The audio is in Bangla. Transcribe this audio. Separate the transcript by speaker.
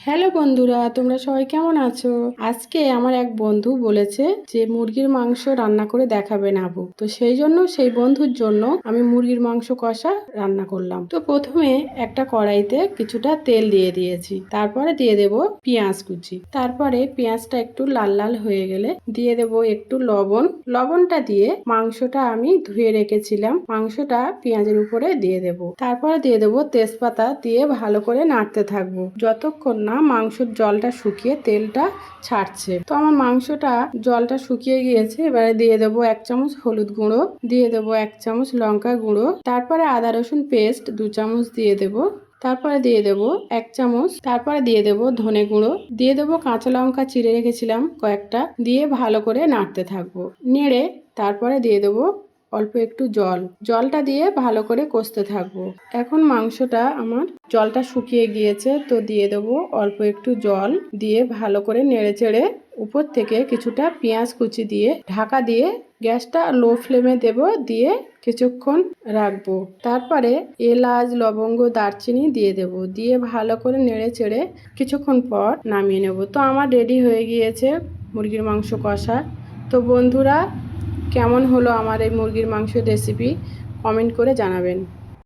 Speaker 1: হ্যালো বন্ধুরা, তোমরা সবাই কেমন আছো? আজকে আমার এক বন্ধু বলেছে যে মুরগির মাংস রান্না করে দেখাবেন আবু তো সেই জন্য, সেই বন্ধুর জন্য আমি মুরগির মাংস কষা রান্না করলাম। তো প্রথমে একটা কড়াইতে কিছুটা তেল দিয়ে দিয়েছি। তারপরে দিয়ে দেব পেঁয়াজ কুচি। তারপরে পেঁয়াজটা একটু লাল লাল হয়ে গেলে দিয়ে দেব একটু লবণ। লবণটা দিয়ে মাংসটা আমি ধুয়ে রেখেছিলাম। মাংসটা পেঁয়াজের উপরে দিয়ে দেব। তারপরে দিয়ে দেব তেজপাতা দিয়ে ভালো করে নাড়তে থাকব। যতক্ষণ না, মাংসর জলটা শুকিয়ে তেলটা ছাড়ছে। তো আমার মাংসটা জলটা শুকিয়ে গিয়েছে, এবারে দিয়ে দেবো এক চামচ হলুদ গুঁড়ো, দিয়ে দেবো এক চামচ লঙ্কা গুঁড়ো, তারপরে আদা রসুন পেস্ট দু চামচ দিয়ে দেবো, তারপরে দিয়ে দেবো এক চামচ, তারপরে দিয়ে দেবো ধনে গুঁড়ো, দিয়ে দেবো কাঁচা লঙ্কা চিড়ে রেখেছিলাম কয়েকটা, দিয়ে ভালো করে নাড়তে থাকব। নেড়ে তারপরে দিয়ে দেবো অল্প একটু জল। জলটা দিয়ে ভালো করে কষতে থাকব। এখন মাংসটা আমার জলটা শুকিয়ে গিয়েছে, তো দিয়ে দেবো অল্প একটু জল দিয়ে ভালো করে নেড়ে চেড়ে উপর থেকে কিছুটা পেঁয়াজ কুচি দিয়ে ঢাকা দিয়ে গ্যাসটা লো ফ্লেমে দেব, দিয়ে কিছুক্ষণ রাখব। তারপরে এলাচ, লবঙ্গ, দারচিনি দিয়ে দেব। দিয়ে ভালো করে নেড়ে চেড়ে কিছুক্ষণ পর নামিয়ে নেব। তো আমার রেডি হয়ে গিয়েছে মুরগির মাংস কষা। তো বন্ধুরা কেমন হলো আমার এই মুরগির মাংসের রেসিপি কমেন্ট করে জানাবেন।